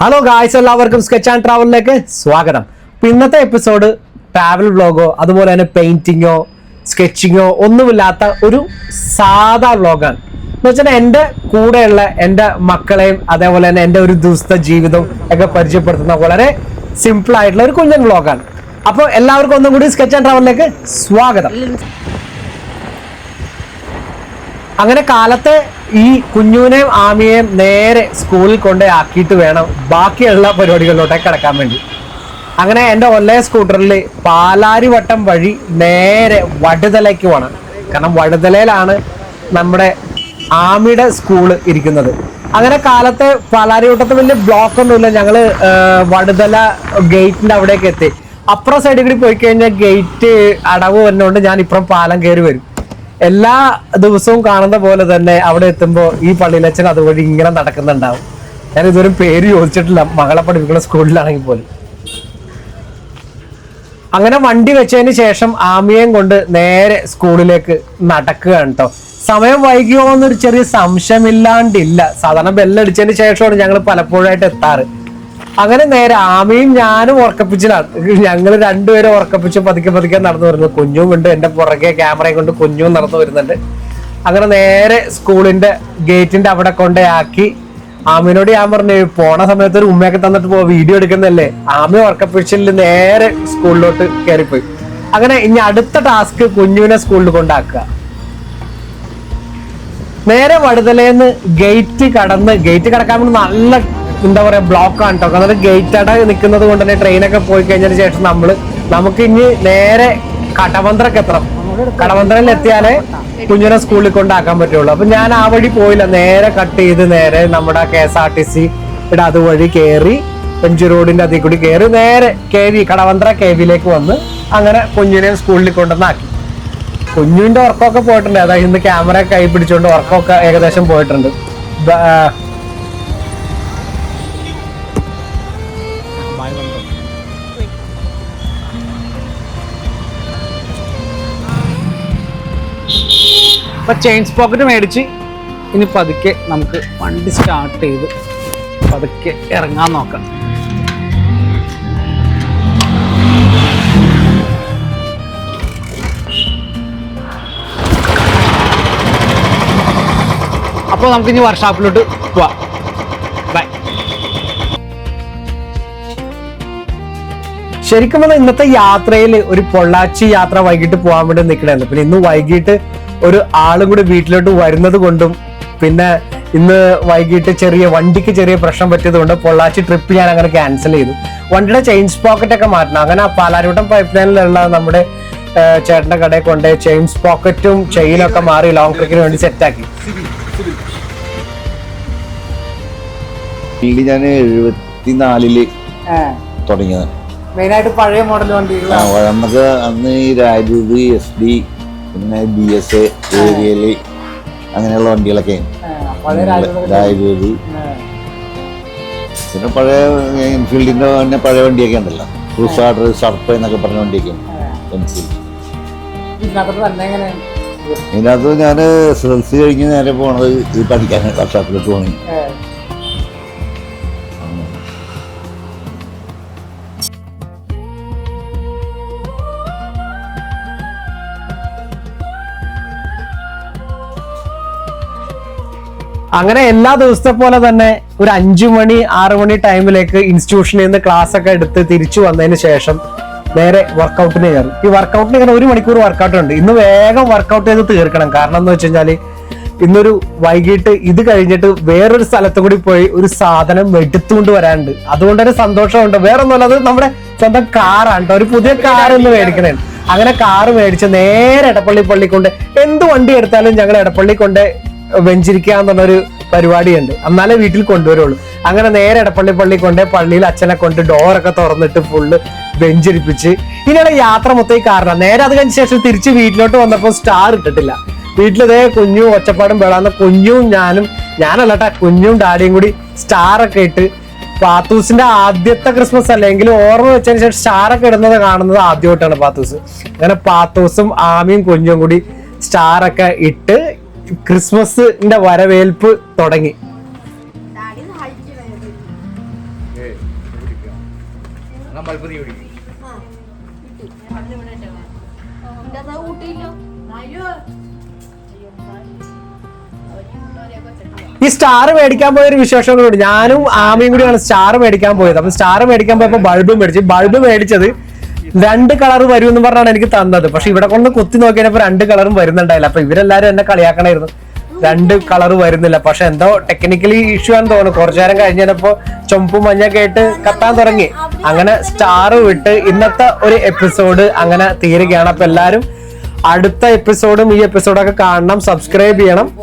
Hello guys എല്ലാവർക്കും sketch and ട്രാവലിലേക്ക് സ്വാഗതം. അപ്പൊ ഇന്നത്തെ എപ്പിസോഡ് ട്രാവൽ വ്ളോഗോ അതുപോലെ തന്നെ പെയിന്റിങ്ങോ സ്കെച്ചിങ്ങോ ഒന്നുമില്ലാത്ത ഒരു സാധാ വ്ളോഗാണ് എന്ന് വെച്ചാൽ എന്റെ കൂടെയുള്ള എന്റെ മക്കളെയും അതേപോലെ തന്നെ എന്റെ ഒരു ദിവസത്തെ ജീവിതവും ഒക്കെ പരിചയപ്പെടുത്തുന്ന വളരെ സിമ്പിൾ ആയിട്ടുള്ള ഒരു കുഞ്ഞൻ വ്ളോഗാണ് അപ്പോൾ എല്ലാവർക്കും ഒന്നും കൂടി സ്കെച്ച് ആൻഡ് ട്രാവലിലേക്ക് സ്വാഗതം. അങ്ങനെ കാലത്തെ ഈ കുഞ്ഞുവിനെയും ആമിയെയും നേരെ സ്കൂളിൽ കൊണ്ട് ആക്കിയിട്ട് വേണം ബാക്കിയുള്ള പരിപാടികളിലോട്ടേക്ക് കിടക്കാൻ വേണ്ടി. അങ്ങനെ എന്റെ ഒല്ലേ സ്കൂട്ടറിൽ പാലാരിവട്ടം വഴി നേരെ വടുതലയ്ക്ക് പോകണം കാരണം വടുതലയിലാണ് നമ്മുടെ ആമിയുടെ സ്കൂൾ ഇരിക്കുന്നത്. അങ്ങനെ കാലത്തെ പാലാരിവട്ടത്ത് വലിയ ബ്ലോക്ക് ഒന്നുമില്ല. ഞങ്ങൾ വടുതല ഗേറ്റിന്റെ അവിടേക്ക് എത്തി. അപ്പുറം സൈഡിൽ കൂടി പോയി കഴിഞ്ഞാൽ ഗേറ്റ് അടവ് വന്നുകൊണ്ട് ഞാൻ ഇപ്പുറം പാലം കയറി വരും. എല്ലാ ദിവസവും കാണുന്ന പോലെ തന്നെ അവിടെ എത്തുമ്പോൾ ഈ പള്ളിയിലച്ഛൻ അതുവഴി ഇങ്ങനെ നടക്കുന്നുണ്ടാവും. ഞാൻ ഇതുവരെ പേര് ചോദിച്ചിട്ടില്ല. മകളെ പഠിപ്പിക്കുന്ന സ്കൂളിലാണെങ്കിൽ പോലും. അങ്ങനെ വണ്ടി വെച്ചതിന് ശേഷം ആമിയെയും കൊണ്ട് നേരെ സ്കൂളിലേക്ക് നടക്കുകയാണ് കേട്ടോ സമയം വൈകിയോ എന്നൊരു ചെറിയ സംശയമില്ലാണ്ടില്ല. സാധാരണ ബെല്ലടിച്ചതിന് ശേഷമാണ് ഞങ്ങൾ പലപ്പോഴായിട്ട് എത്താറ്. അങ്ങനെ നേരെ ആമയും ഞാനും ഉറക്കപ്പിച്ചിലാണ്. ഞങ്ങൾ രണ്ടുപേരും ഉറക്കപ്പിച്ച് പതുക്കെ പതുക്കെ നടന്നു വരുന്നത് കുഞ്ഞും ഉണ്ട് എന്റെ പുറകെ ക്യാമറയും കൊണ്ട് കുഞ്ഞും നടന്നു വരുന്നുണ്ട്. അങ്ങനെ നേരെ സ്കൂളിന്റെ ഗേറ്റിന്റെ അവിടെ കൊണ്ടേ ആക്കി ആമിനോട് ഞാൻ പറഞ്ഞു പോണ സമയത്ത് ഒരു ഉമ്മയൊക്കെ തന്നിട്ട് പോ വീഡിയോ എടുക്കുന്നല്ലേ ആമ ഉറക്കപ്പിച്ചിൽ നേരെ സ്കൂളിലോട്ട് കയറിപ്പോയി. അങ്ങനെ ഇനി അടുത്ത ടാസ്ക് കുഞ്ഞുവിനെ സ്കൂളിൽ കൊണ്ടാക്കുക. നേരെ വടുതലേന്ന് ഗേറ്റ് കടന്ന് ഗേറ്റ് കടക്കാൻ നല്ല എന്താ പറയാ ബ്ലോക്ക് ആണ് കേട്ടോ അതായത് ഗേറ്റ് അട നിൽക്കുന്നത് കൊണ്ട് തന്നെ ട്രെയിനൊക്കെ പോയി കഴിഞ്ഞതിന് ശേഷം നമ്മൾ നമുക്ക് ഇനി നേരെ കടവന്ത്രക്ക് എത്തണം. കടവന്ത്രയിൽ എത്തിയാലേ കുഞ്ഞിനെ സ്കൂളിൽ കൊണ്ടാക്കാൻ പറ്റുള്ളൂ. അപ്പൊ ഞാൻ ആ വഴി പോയില്ല. നേരെ കട്ട് ചെയ്ത് നേരെ നമ്മുടെ K S R T C ഇവിടെ അതുവഴി കയറി പെഞ്ചു റോഡിന്റെ അതിൽ കൂടി കയറി നേരെ കെ വി കടവന്ത്ര കെ വിയിലേക്ക് വന്ന് അങ്ങനെ കുഞ്ഞിനെ സ്കൂളിൽ കൊണ്ടുവന്നാക്കി. കുഞ്ഞുവിന്റെ ഉറക്കമൊക്കെ പോയിട്ടുണ്ട്. അതായത് ഇന്ന് ക്യാമറ കൈ പിടിച്ചുകൊണ്ട് ഉറക്കമൊക്കെ ഏകദേശം പോയിട്ടുണ്ട്. അപ്പൊ ചെയിൻസ് പോക്കറ്റ് മേടിച്ച് ഇനി പതുക്കെ നമുക്ക് വണ്ടി സ്റ്റാർട്ട് ചെയ്ത് പതുക്കെ ഇറങ്ങാൻ നോക്കാം. അപ്പോൾ നമുക്ക് ഇനി വർക്ക്ഷോപ്പിലോട്ട് പോവാം. ബൈ ശരിക്കും പറഞ്ഞാൽ ഇന്നത്തെ യാത്രയിൽ ഒരു പൊള്ളാച്ചി യാത്ര വൈകിട്ട് പോകാൻ വേണ്ടി നിൽക്കണമായിരുന്നു പിന്നെ ഇന്ന് വൈകിട്ട് ഒരു ആളും കൂടി വീട്ടിലോട്ട് വരുന്നത് കൊണ്ടും പിന്നെ ഇന്ന് വൈകിട്ട് ചെറിയ വണ്ടിക്ക് ചെറിയ പ്രശ്നം പറ്റിയത് കൊണ്ട് പൊള്ളാച്ചി ട്രിപ്പ് ഞാൻ അങ്ങനെ ക്യാൻസൽ ചെയ്തു. വണ്ടിയുടെ ചെയിൻസ് പോക്കറ്റ് ഒക്കെ മാറ്റണം. അങ്ങനെ ആ പാലാരിവട്ടം പൈപ്പ് ലൈനിലുള്ള നമ്മുടെ ചേട്ടന്റെ കടയിൽ കൊണ്ട് ചെയിൻസ് പോക്കറ്റും ചെയിനും ഒക്കെ മാറി ലോങ് ട്രിക്കിന് വേണ്ടി സെറ്റാക്കി ഫീൽഡ് ഞാൻ എഴുപത്തിനാലിൽ തുടങ്ങിയത് മെയിനായിട്ട് പഴയ മോഡൽ വണ്ടികൾ നമുക്ക് അന്ന് ഈ എസ് ഡി പിന്നെ ബി എസ് ഏരിയയിൽ അങ്ങനെയുള്ള വണ്ടികളൊക്കെ. രാജൂത് പിന്നെ പഴയ എൻഫീൽഡിന്റെ തന്നെ പഴയ വണ്ടിയൊക്കെ ഉണ്ടല്ലോ. ക്രൂസാഡർ സർപ്പ് എന്നൊക്കെ പറഞ്ഞ വണ്ടിയൊക്കെ. എൻഫീൽഡ് ഇതിനകത്ത് ഞാൻ എസ് എൽ സി കഴിഞ്ഞ് നേരെ പോണത് ഈ പഠിക്കാൻ വർഷാപ്പിലോട്ട് പോകണേ അങ്ങനെ എല്ലാ ദിവസത്തെ പോലെ തന്നെ ഒരു അഞ്ചു മണി ആറു മണി ടൈമിലേക്ക് ഇൻസ്റ്റിറ്റ്യൂഷനിൽ നിന്ന് ക്ലാസ് ഒക്കെ എടുത്ത് തിരിച്ചു വന്നതിന് ശേഷം നേരെ വർക്കൗട്ടിന് കയറും. ഈ വർക്കൗട്ടിന് ഇങ്ങനെ ഒരു മണിക്കൂർ വർക്കൗട്ട് ഉണ്ട്. ഇന്ന് വേഗം വർക്കൗട്ട് ചെയ്ത് തീർക്കണം. കാരണം എന്ന് വെച്ച് കഴിഞ്ഞാൽ ഇന്നൊരു വൈകിട്ട് ഇത് കഴിഞ്ഞിട്ട് വേറൊരു സ്ഥലത്ത് കൂടി പോയി ഒരു സാധനം എടുത്തുകൊണ്ട് വരാനുണ്ട്. അതുകൊണ്ട് തന്നെ സന്തോഷമുണ്ട്. വേറെ ഒന്നുമല്ല അത് നമ്മുടെ സ്വന്തം കാറാണ് കേട്ടോ. ഒരു പുതിയ കാർ ഇന്ന് മേടിക്കണേ. അങ്ങനെ കാറ് മേടിച്ച് നേരെ ഇടപ്പള്ളി പള്ളി കൊണ്ട് എന്ത് വണ്ടി എടുത്താലും ഞങ്ങൾ ഇടപ്പള്ളി കൊണ്ട് വെഞ്ചിരിക്കുക എന്നുള്ളൊരു പരിപാടിയുണ്ട് എന്നാലേ വീട്ടിൽ കൊണ്ടുവരുള്ളൂ. അങ്ങനെ നേരെ ഇടപ്പള്ളി പള്ളി കൊണ്ട് പള്ളിയിൽ അച്ഛനെ കൊണ്ട് ഡോറൊക്കെ തുറന്നിട്ട് ഫുള്ള് വെഞ്ചിരിപ്പിച്ച്. ഇനിയുള്ള യാത്ര മൊത്തം ഈ കാരണം നേരെ അത് കഴിഞ്ഞ ശേഷം തിരിച്ച് വീട്ടിലോട്ട് വന്നപ്പോൾ സ്റ്റാർ ഇട്ടിട്ടില്ല. വീട്ടിലിതേ കുഞ്ഞു ഒച്ചപ്പാടും വേളാന്ന കുഞ്ഞും ഞാനും ഞാനല്ലട്ടാ കുഞ്ഞും ഡാഡിയും കൂടി സ്റ്റാറൊക്കെ ഇട്ട് പാത്തൂസിന്റെ ആദ്യത്തെ ക്രിസ്മസ് അല്ലെങ്കിൽ ഓർമ്മ വെച്ചതിന് ശേഷം സ്റ്റാറൊക്കെ ഇടുന്നത് കാണുന്നത് ആദ്യമായിട്ടാണ് പാത്തൂസ്. അങ്ങനെ പാത്തൂസും ആമിയും കുഞ്ഞും കൂടി സ്റ്റാറൊക്കെ ഇട്ട് ക്രിസ്മസിന്റെ വരവേൽപ്പ് തുടങ്ങി. ഈ സ്റ്റാർ മേടിക്കാൻ പോയ ഒരു വിശേഷം കൂടി ഉണ്ട്. ഞാനും ആമയും കൂടിയാണ് സ്റ്റാർ മേടിക്കാൻ പോയത്. അപ്പൊ സ്റ്റാർ മേടിക്കാൻ പോയപ്പോ ബൾബ് മേടിച്ചു. ബൾബ് മേടിച്ചത് രണ്ട് കളർ വരും എന്ന് പറഞ്ഞാണ് എനിക്ക് തന്നത്. പക്ഷെ ഇവിടെ കൊണ്ട് കുത്തി നോക്കിയപ്പോ രണ്ട് കളറും വരുന്നുണ്ടായില്ല. അപ്പൊ ഇവരെല്ലാരും എന്നെ കളിയാക്കണായിരുന്നു. രണ്ട് കളർ വരുന്നില്ല. പക്ഷെ എന്തോ ടെക്നിക്കലി ഇഷ്യൂ ആണെന്ന് തോന്നുന്നു. കുറച്ചു നേരം കഴിഞ്ഞപ്പോ ചുമപ്പും മഞ്ഞൊക്കെ ആയിട്ട് കത്താൻ തുടങ്ങി. അങ്ങനെ സ്റ്റാർ വിട്ട് ഇന്നത്തെ ഒരു എപ്പിസോഡ് അങ്ങനെ തീരുകയാണ്. അപ്പൊ എല്ലാരും അടുത്ത എപ്പിസോഡും ഈ എപ്പിസോഡൊക്കെ കാണണം. സബ്സ്ക്രൈബ് ചെയ്യണം.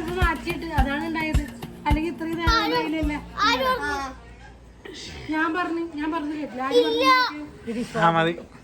കൂടി മാറ്റിയിട്ട് അതാണ് ഉണ്ടായത്. അല്ലെങ്കിൽ ഇത്രയും നേരം ഉണ്ടായില്ലല്ലേ? ഞാൻ പറഞ്ഞു ഞാൻ പറഞ്ഞു കേട്ടില്ല ആര് പറഞ്ഞു? ആ മതി.